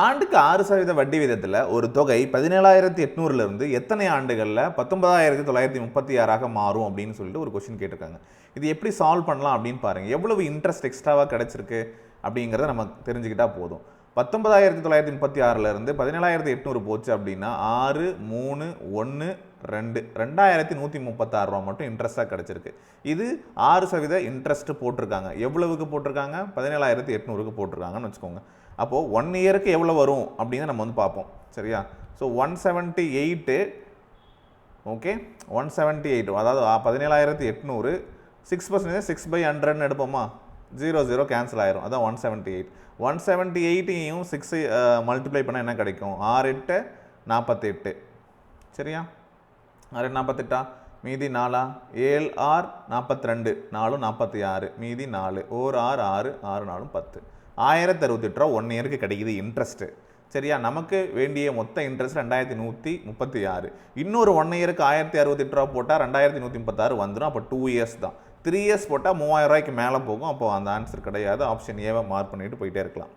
ஆண்டுக்கு ஆறு சதவீத வட்டி விதத்தில் ஒரு தொகை பதினேழாயிரத்தி எட்நூறுலேருந்து எத்தனை ஆண்டுகளில் பத்தொன்பதாயிரத்தி தொள்ளாயிரத்தி முப்பத்தி ஆறாக மாறும் அப்படின்னு சொல்லிட்டு ஒரு கொஷின் கேட்டிருக்காங்க. இது எப்படி சால்வ் பண்ணலாம் அப்படின்னு பாருங்கள் எவ்வளவு இன்ட்ரெஸ்ட் எக்ஸ்ட்ராவாக கிடச்சிருக்கு அப்படிங்கிறத நம்ம தெரிஞ்சுக்கிட்டால் போதும். பத்தொன்பதாயிரத்தி தொள்ளாயிரத்தி முப்பத்தி ஆறிலிருந்து பதினேழாயிரத்தி எட்நூறு போச்சு அப்படின்னா ஆறு மூணு ஒன்று ரெண்டு. ரெண்டாயிரத்தி நூற்றி முப்பத்தாறு ரூபா மட்டும் இன்ட்ரெஸ்ட்டாக கிடச்சிருக்கு. இது ஆறு சதவீத இன்ட்ரெஸ்ட் போட்டிருக்காங்க. எவ்வளவுக்கு போட்டிருக்காங்க? பதினேழாயிரத்தி எட்நூறுக்கு போட்டிருக்காங்கன்னு வச்சுக்கோங்க. அப்போது ஒன் இயருக்கு எவ்வளோ வரும் அப்படின்னு நம்ம வந்து பார்ப்போம். சரியா? So one seventy eight okay one seventy eight அதாவது பதினேழாயிரத்தி எட்நூறு சிக்ஸ் பர்சன்டேஜ் சிக்ஸ் பை ஹண்ட்ரட்னு எடுப்போமா? ஜீரோ ஜீரோ கேன்சல் ஆயிரும். அதான் one seventy eight one seventy எயிட்டையும் six multiply பண்ணால் என்ன கிடைக்கும்? ஆறு எட்டு நாற்பத்தெட்டு. சரியா? ஆறு நாற்பத்தெட்டா? மீதி நாலா? ஏழு ஆறு நாற்பத்தி ரெண்டு நாலும் நாற்பத்தி ஆறு. மீதி நாலு. ஓர் ஆறு ஆறு ஆறு நாலும் பத்து. ஆயிரத்தி அறுபத்தெட்டு ரூபா ஒன் இயருக்கு கிடைக்குது இன்ட்ரெஸ்ட்டு சரியா? நமக்கு வேண்டிய மொத்த இன்ட்ரெஸ்ட் ரெண்டாயிரத்தி நூற்றி முப்பத்தி ஆறு. இன்னொரு ஒன் இயருக்கு ஆயிரத்தி அறுபத்தெட்டு ரூபா போட்டால் ரெண்டாயிரத்தி நூற்றி முப்பத்தாறு வந்துடும் அப்போ டூ இயர்ஸ் தான். த்ரீ இயர்ஸ் போட்டால் மூவாயிரம் ரூபாய்க்கு மேலே போகும். அப்போ அந்த ஆன்சர் கிடையாது. ஆப்ஷன் ஏவை மார்க் பண்ணிவிட்டு போயிட்டே இருக்கலாம்.